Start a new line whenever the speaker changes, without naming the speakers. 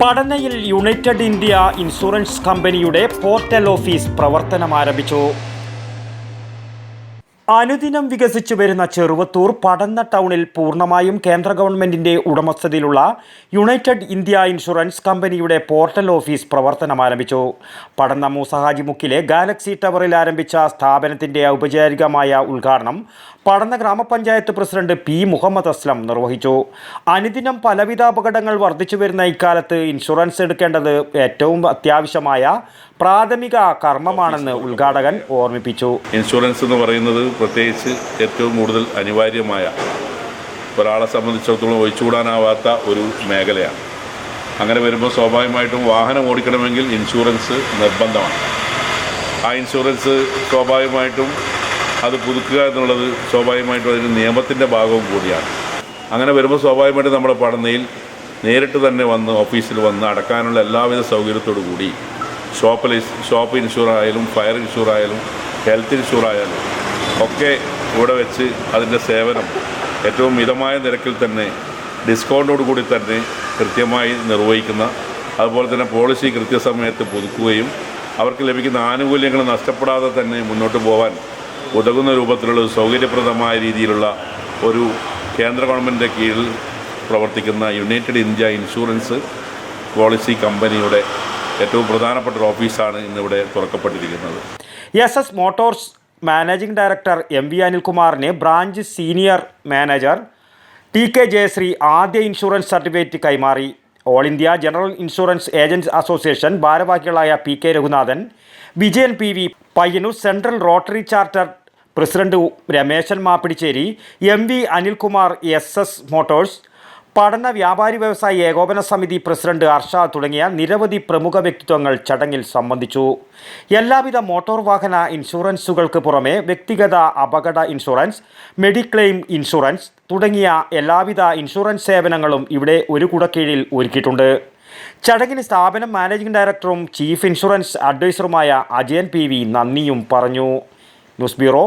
പടനയിൽ United India insurance കമ്പനിയുടെ portal office പ്രവർത്തനം ആരംഭിച്ചു അനുദിനം വികസിച്ചു വരുന്ന ചെറുവത്തൂർ പടന്ന ടൗണിൽ പൂർണമായും കേന്ദ്ര ഗവൺമെന്റിന്റെ ഉടമസ്ഥതയിലുള്ള യുണൈറ്റഡ് ഇന്ത്യ ഇൻഷുറൻസ് കമ്പനിയുടെ പോർട്ടൽ ഓഫീസ് പ്രവർത്തനം ആരംഭിച്ചു. പടന്ന മൂസഹാജി മുക്കിലെ ഗാലക്സി ടവറിൽ ആരംഭിച്ച സ്ഥാപനത്തിന്റെ ഔപചാരികമായ ഉദ്ഘാടനം പടന്ന ഗ്രാമപഞ്ചായത്ത് പ്രസിഡന്റ് പി. മുഹമ്മദ് അസ്ലം നിർവഹിച്ചു. അനുദിനം പലവിധ അപകടങ്ങൾ വർദ്ധിച്ചു വരുന്ന ഇക്കാലത്ത് ഇൻഷുറൻസ് എടുക്കേണ്ടത് ഏറ്റവും അത്യാവശ്യമായ പ്രാഥമിക കർമ്മമാണെന്ന് ഉദ്ഘാടകൻ ഓർമ്മിപ്പിച്ചു.
ഇൻഷുറൻസ് എന്ന് പറയുന്നത് പ്രത്യേകിച്ച് ഏറ്റവും കൂടുതൽ അനിവാര്യമായ ഒരാളെ സംബന്ധിച്ചിടത്തോളം ഒഴിച്ചുകൂടാനാവാത്ത ഒരു മേഖലയാണ്. അങ്ങനെ വരുമ്പോൾ സ്വാഭാവികമായിട്ടും വാഹനം ഓടിക്കണമെങ്കിൽ ഇൻഷുറൻസ് നിർബന്ധമാണ്. ആ ഇൻഷുറൻസ് സ്വാഭാവികമായിട്ടും അത് പുതുക്കുക എന്നുള്ളത് സ്വാഭാവികമായിട്ടും അതിന് നിയമത്തിന്റെ ഭാഗവും കൂടിയാണ്. അങ്ങനെ വരുമ്പോൾ സ്വാഭാവികമായിട്ടും നമ്മുടെ പഠനയിൽ നേരിട്ട് തന്നെ വന്ന് ഓഫീസിൽ വന്ന് അടക്കാനുള്ള എല്ലാവിധ സൗകര്യത്തോടു കൂടി ഷോപ്പ് ലൈസ് ഷോപ്പ് ഇൻഷുർ ആയാലും ഫയർ ഇൻഷുർ ആയാലും ഹെൽത്ത് ഇൻഷുർ ആയാലും ഒക്കെ ഇവിടെ വെച്ച് അതിന്റെ സേവനം ഏറ്റവും മിതമായ നിരക്കിൽ തന്നെ ഡിസ്കൗണ്ടോട് കൂടി തന്നെ കൃത്യമായി നിർവഹിക്കുന്ന അതുപോലെ തന്നെ പോളിസി കൃത്യസമയത്ത് പുതുക്കുകയും അവർക്ക് ലഭിക്കുന്ന ആനുകൂല്യങ്ങൾ നഷ്ടപ്പെടാതെ തന്നെ മുന്നോട്ട് പോകാൻ ഉതകുന്ന രൂപത്തിലുള്ള സൗകര്യപ്രദമായ രീതിയിലുള്ള ഒരു കേന്ദ്ര ഗവൺമെന്റിന്റെ കീഴിൽ പ്രവർത്തിക്കുന്ന യുണൈറ്റഡ് ഇന്ത്യ ഇൻഷുറൻസ് പോളിസി കമ്പനിയുടെ ഏറ്റവും പ്രധാനപ്പെട്ട ഒരു ഓഫീസാണ് ഇന്നിവിടെ തുറക്കപ്പെട്ടിരിക്കുന്നത്.
S S motors managing director M V അനിൽകുമാറിന് branch senior manager T K Jayashree ആദ്യ ഇൻഷുറൻസ് സർട്ടിഫിക്കറ്റ് കൈമാറി. All India general insurance agents association ഭാരവാഹികളായ P K Raghunathan Vijayan P V Payyanur central rotary charter president Rameshan Mappidicheri M V Anilkumar S S motors പഠന വ്യാപാരി വ്യവസായി ഏകോപന സമിതി president Harsh തുടങ്ങിയ നിരവധി പ്രമുഖ വ്യക്തിത്വങ്ങൾ ചടങ്ങിൽ സംബന്ധിച്ചു. എല്ലാവിധ മോട്ടോർ വാഹന ഇൻഷുറൻസുകൾക്ക് പുറമെ വ്യക്തിഗത അപകട ഇൻഷുറൻസ് മെഡിക്ലെയിം ഇൻഷുറൻസ് തുടങ്ങിയ എല്ലാവിധ ഇൻഷുറൻസ് സേവനങ്ങളും ഇവിടെ ഒരു കുടക്കീഴിൽ ഒരുക്കിയിട്ടുണ്ട്. ചടങ്ങിന് സ്ഥാപനം മാനേജിംഗ് ഡയറക്ടറും ചീഫ് ഇൻഷുറൻസ് അഡ്വൈസറുമായ അജയൻ പി വി നന്ദിയും പറഞ്ഞു. News bureau